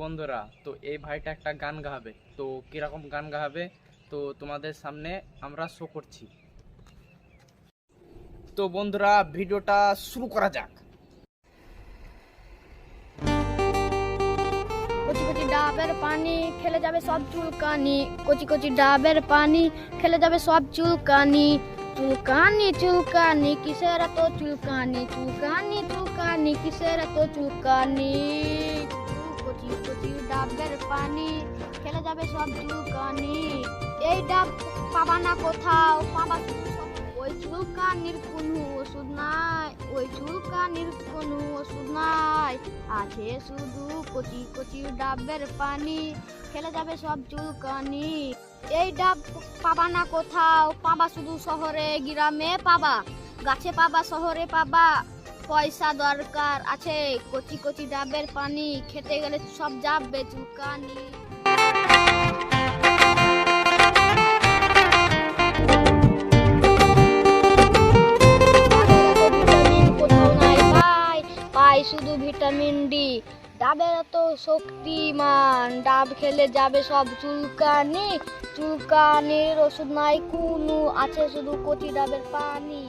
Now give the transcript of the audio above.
বন্ধুরা, তো এই ভাইটা একটা গান গাবে। তো কীরকম গান গাবে? তো তোমাদের সামনে আমরা শো করছি। তো বন্ধুরা, ভিডিওটা শুরু করা যাক। কচি কচি ডাবের পানি, খেলে যাবে সব চুলকানি। কচি কচি ডাবের পানি, খেলে যাবে সব চুলকানি। চুলকানি চুলকানি, কিসের এত চুলকানি? চুলকানি চুলকানি, কিসের এত চুলকানি? কচি কচি ডাবের পানি, খেলে যাবে সব চুলকানি। এই ডাব পাবা না কোথাও, পাবা ওই চুলকানির কোনো ওষুধ নাই, ওই চুলকানির কোনো ওষুধ নাই। আছে শুধু কচি কচি ডাবের পানি, খেলে যাবে সব চুলকানি। এই ডাব পাবা না কোথাও, পাবা শুধু শহরে, গ্রামে পাবা, গাছে পাবা, শহরে পাবা। পয়সা দরকার, আছে কচি কচি ডাবের পানি, খেতে গেলে সব যাবে পাই পাই শুধু ভিটামিন ডি। ডাবের এত শক্তিমান, ডাব খেলে যাবে সব চুলকানি, চুলকানির ওষুধ নাই, কুনু আছে শুধু কচি ডাবের পানি।